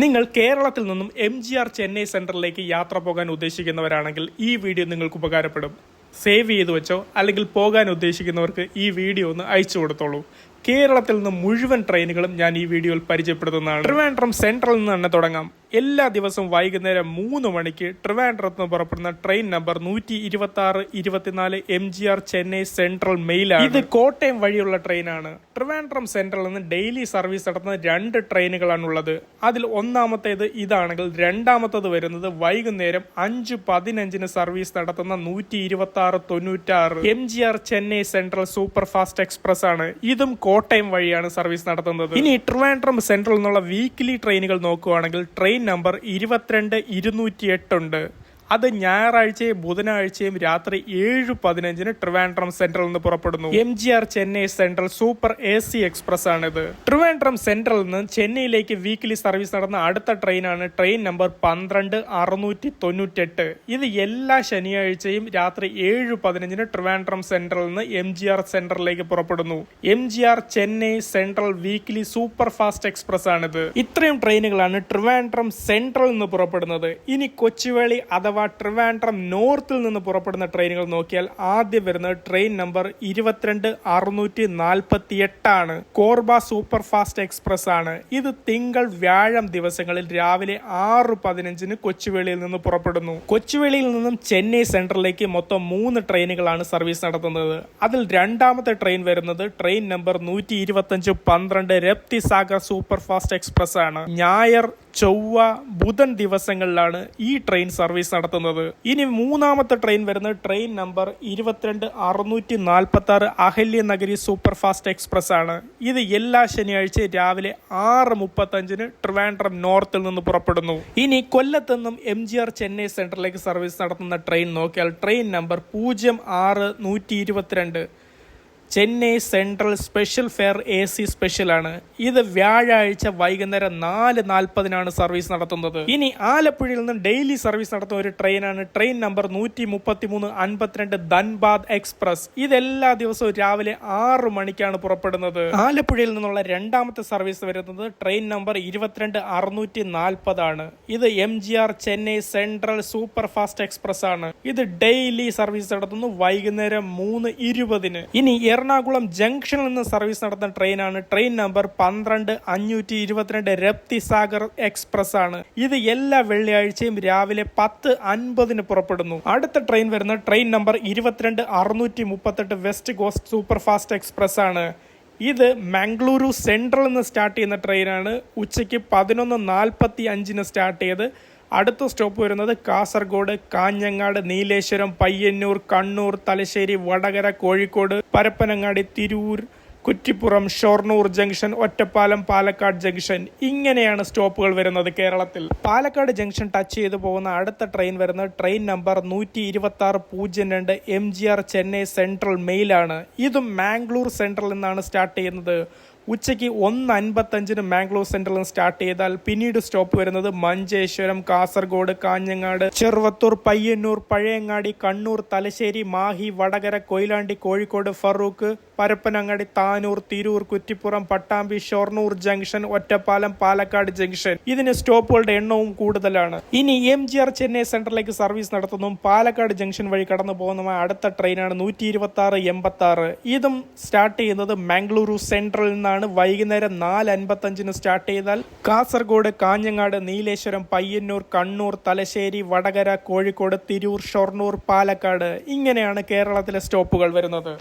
നിങ്ങൾ കേരളത്തിൽ നിന്നും എം ജി ആർ ചെന്നൈ സെൻട്രലിലേക്ക് യാത്ര പോകാൻ ഉദ്ദേശിക്കുന്നവരാണെങ്കിൽ ഈ വീഡിയോ നിങ്ങൾക്ക് ഉപകാരപ്പെടും. സേവ് ചെയ്ത് വെച്ചോ അല്ലെങ്കിൽ പോകാൻ ഉദ്ദേശിക്കുന്നവർക്ക് ഈ വീഡിയോ ഒന്ന് അയച്ചു കൊടുത്തോളൂ. കേരളത്തിൽ നിന്ന് മുഴുവൻ ട്രെയിനുകളും ഞാൻ ഈ വീഡിയോയിൽ പരിചയപ്പെടുത്തുന്നതാണ്. ട്രിവാൻഡ്രം സെൻട്രൽ നിന്ന് തന്നെ തുടങ്ങാം. എല്ലാ ദിവസവും വൈകുന്നേരം മൂന്ന് മണിക്ക് ട്രിവാൻഡ്രത്ത് നിന്ന് പുറപ്പെടുന്ന ട്രെയിൻ നമ്പർ നൂറ്റി ഇരുപത്തി ആറ് ഇരുപത്തിനാല് M G R Chennai central മെയിലാണ് ഇത് കോട്ടയം വഴിയുള്ള ട്രെയിനാണ്. ട്രിവാൻഡ്രം സെൻട്രലിൽ നിന്ന് ഡെയിലി സർവീസ് നടത്തുന്ന രണ്ട് ട്രെയിനുകളാണുള്ളത്. അതിൽ ഒന്നാമത്തേത് ഇതാണെങ്കിൽ രണ്ടാമത്തേത് വരുന്നത് വൈകുന്നേരം അഞ്ച് പതിനഞ്ചിന് സർവീസ് നടത്തുന്ന നൂറ്റി ഇരുപത്തി ആറ് തൊണ്ണൂറ്റാറ് M G R Chennai central super fast express ആണ്. ഇതും കോട്ടയം വഴിയാണ് സർവീസ് നടത്തുന്നത്. ഇനി ട്രിവാൻഡ്രം സെൻട്രൽ നിന്നുള്ള വീക്കിലി ട്രെയിനുകൾ നോക്കുകയാണെങ്കിൽ ട്രെയിൻ നമ്പർ ഇരുപത്തിരണ്ട് ഇരുന്നൂറ്റി എട്ടുണ്ട് അത് ഞായറാഴ്ചയും ബുധനാഴ്ചയും രാത്രി ഏഴ് പതിനഞ്ചിന് ട്രിവാൻഡ്രം സെൻട്രൽ നിന്ന് പുറപ്പെടുന്നു. M G R Chennai central super A C express ആണിത് ട്രിവാൻഡ്രം സെൻട്രൽ നിന്ന് ചെന്നൈയിലേക്ക് വീക്കിലി സർവീസ് നടന്ന അടുത്ത ട്രെയിനാണ് ട്രെയിൻ നമ്പർ പന്ത്രണ്ട് അറുന്നൂറ്റി തൊണ്ണൂറ്റെട്ട് ഇത് എല്ലാ ശനിയാഴ്ചയും രാത്രി ഏഴ് പതിനഞ്ചിന് ട്രിവാൻഡ്രം സെൻട്രൽ നിന്ന് എം ജി ആർ സെൻട്രലിലേക്ക് പുറപ്പെടുന്നു. M G R Chennai central weekly super fast express ആണിത് ഇത്രയും ട്രെയിനുകളാണ് ട്രിവാൻഡ്രം സെൻട്രൽ നിന്ന് പുറപ്പെടുന്നത്. ഇനി കൊച്ചുവേളി അഥവാ ട്രിവാൻഡ്രം നോർത്തിൽ നിന്ന് പുറപ്പെടുന്ന ട്രെയിനുകൾ നോക്കിയാൽ ആദ്യം വരുന്നത് ട്രെയിൻ നമ്പർ ഇരുപത്തിരണ്ട് അറുന്നൂറ്റി നാൽപ്പത്തി എട്ടാണ് കോർബ സൂപ്പർ ഫാസ്റ്റ് എക്സ്പ്രസ് ആണ്. ഇത് തിങ്കൾ വ്യാഴം ദിവസങ്ങളിൽ രാവിലെ ആറ് പതിനഞ്ചിന് കൊച്ചുവേളിയിൽ നിന്ന് പുറപ്പെടുന്നു. കൊച്ചുവേളിയിൽ നിന്നും ചെന്നൈ സെൻട്രലിലേക്ക് മൊത്തം മൂന്ന് ട്രെയിനുകളാണ് സർവീസ് നടത്തുന്നത്. അതിൽ രണ്ടാമത്തെ ട്രെയിൻ വരുന്നത് ട്രെയിൻ നമ്പർ നൂറ്റി ഇരുപത്തഞ്ച് പന്ത്രണ്ട് Rapti Sagar super fast express ആണ്. ഞായർ ചൊവ്വ ബുധൻ ദിവസങ്ങളിലാണ് ഈ ട്രെയിൻ സർവീസ് നടത്തുന്നത്. ഇനി മൂന്നാമത്തെ ട്രെയിൻ വരുന്നത് ട്രെയിൻ നമ്പർ ഇരുപത്തിരണ്ട് അറുന്നൂറ്റി നാൽപ്പത്തി ആറ് Ahalya Nagari super fast express ആണ്. ഇത് എല്ലാ ശനിയാഴ്ചയും രാവിലെ ആറ് മുപ്പത്തഞ്ചിന് ട്രിവാൻഡ്രം നോർത്തിൽ നിന്ന് പുറപ്പെടുന്നു. ഇനി കൊല്ലത്ത് നിന്നും എം ജി ആർ ചെന്നൈ സെൻട്രലിലേക്ക് സർവീസ് നടത്തുന്ന ട്രെയിൻ നോക്കിയാൽ ട്രെയിൻ നമ്പർ പൂജ്യം ആറ് നൂറ്റി ഇരുപത്തിരണ്ട് Chennai central special fare A C special ആണ് ഇത് വ്യാഴാഴ്ച വൈകുന്നേരം നാല് നാൽപ്പതിനാണ് സർവീസ് നടത്തുന്നത്. ഇനി ആലപ്പുഴയിൽ നിന്ന് ഡെയിലി സർവീസ് നടത്തുന്ന ഒരു ട്രെയിനാണ്. ട്രെയിൻ നമ്പർ നൂറ്റി മുപ്പത്തി മൂന്ന് അൻപത്തിരണ്ട് ധൻബാദ് എക്സ്പ്രസ്. ഇത് എല്ലാ ദിവസവും രാവിലെ ആറ് മണിക്കാണ് പുറപ്പെടുന്നത്. ആലപ്പുഴയിൽ നിന്നുള്ള രണ്ടാമത്തെ സർവീസ് വരുന്നത് ട്രെയിൻ നമ്പർ ഇരുപത്തിരണ്ട് അറുന്നൂറ്റി നാൽപ്പതാണ് ഇത് M G R Chennai central super fast express ആണ് ഇത് ഡെയിലി സർവീസ് നടത്തുന്നു വൈകുന്നേരം മൂന്ന് ഇരുപതിന്. ഇനി എറണാകുളം ജംഗ്ഷനിൽ നിന്ന് സർവീസ് നടത്തുന്ന ട്രെയിനാണ്. ട്രെയിൻ നമ്പർ പന്ത്രണ്ട് അഞ്ഞൂറ്റി ഇരുപത്തിരണ്ട് രപ്തി സാഗർ എക്സ്പ്രസ് ആണ് ഇത് എല്ലാ വെള്ളിയാഴ്ചയും രാവിലെ പത്ത് അൻപതിന് പുറപ്പെടുന്നു. അടുത്ത ട്രെയിൻ വരുന്ന ട്രെയിൻ നമ്പർ ഇരുപത്തിരണ്ട് അറുന്നൂറ്റി മുപ്പത്തെട്ട് west coast super fast express ആണ് ഇത് മംഗളൂരു സെൻട്രൽ നിന്ന് സ്റ്റാർട്ട് ചെയ്യുന്ന ട്രെയിനാണ്. ഉച്ചയ്ക്ക് പതിനൊന്ന് നാൽപ്പത്തി അഞ്ചിന് സ്റ്റാർട്ട് ചെയ്ത് അടുത്ത സ്റ്റോപ്പ് വരുന്നത് കാസർഗോഡ് കാഞ്ഞങ്ങാട് നീലേശ്വരം പയ്യന്നൂർ കണ്ണൂർ തലശ്ശേരി വടകര കോഴിക്കോട് പരപ്പനങ്ങാടി തിരൂർ കുറ്റിപ്പുറം ഷൊർണൂർ ജംഗ്ഷൻ ഒറ്റപ്പാലം പാലക്കാട് ജംഗ്ഷൻ ഇങ്ങനെയാണ് സ്റ്റോപ്പുകൾ വരുന്നത് കേരളത്തിൽ. പാലക്കാട് ജംഗ്ഷൻ ടച്ച് ചെയ്തു പോകുന്ന അടുത്ത ട്രെയിൻ വരുന്നത് ട്രെയിൻ നമ്പർ നൂറ്റി ഇരുപത്തി ആറ് പൂജ്യം രണ്ട് M G R Chennai central മെയിലാണ് ഇതും മാംഗ്ലൂർ സെൻട്രൽ നിന്നാണ് സ്റ്റാർട്ട് ചെയ്യുന്നത്. ഉച്ചയ്ക്ക് ഒന്ന് അൻപത്തഞ്ചിന് മാംഗ്ലൂർ സെൻട്രൽ നിന്ന് സ്റ്റാർട്ട് ചെയ്താൽ പിന്നീട് സ്റ്റോപ്പ് വരുന്നത് മഞ്ചേശ്വരം കാസർഗോഡ് കാഞ്ഞങ്ങാട് ചെറുവത്തൂർ പയ്യന്നൂർ പഴയങ്ങാടി കണ്ണൂർ തലശ്ശേരി മാഹി വടകര കൊയിലാണ്ടി കോഴിക്കോട് ഫറൂഖ് പരപ്പനങ്ങാടി താനൂർ തിരൂർ കുറ്റിപ്പുറം പട്ടാമ്പി ഷൊർണൂർ ജംഗ്ഷൻ ഒറ്റപ്പാലം പാലക്കാട് ജംഗ്ഷൻ. ഇതിന് സ്റ്റോപ്പുകളുടെ എണ്ണവും കൂടുതലാണ്. ഇനി എം ജി ആർ ചെന്നൈ സെന്ററിലേക്ക് സർവീസ് നടത്തുന്നതും പാലക്കാട് ജംഗ്ഷൻ വഴി കടന്നു പോകുന്നതുമായ അടുത്ത ട്രെയിനാണ് നൂറ്റി ഇരുപത്തി ആറ് എൺപത്തി ആറ് ഇതും സ്റ്റാർട്ട് ചെയ്യുന്നത് മംഗളൂരു സെൻട്രലിൽ നിന്നാണ് വൈകുന്നേരം നാല് അൻപത്തഞ്ചിന് സ്റ്റാർട്ട് ചെയ്താൽ കാസർഗോഡ് കാഞ്ഞങ്ങാട് നീലേശ്വരം പയ്യന്നൂർ കണ്ണൂർ തലശ്ശേരി വടകര കോഴിക്കോട് തിരൂർ ഷൊർണൂർ പാലക്കാട് ഇങ്ങനെയാണ് കേരളത്തിലെ സ്റ്റോപ്പുകൾ വരുന്നത്.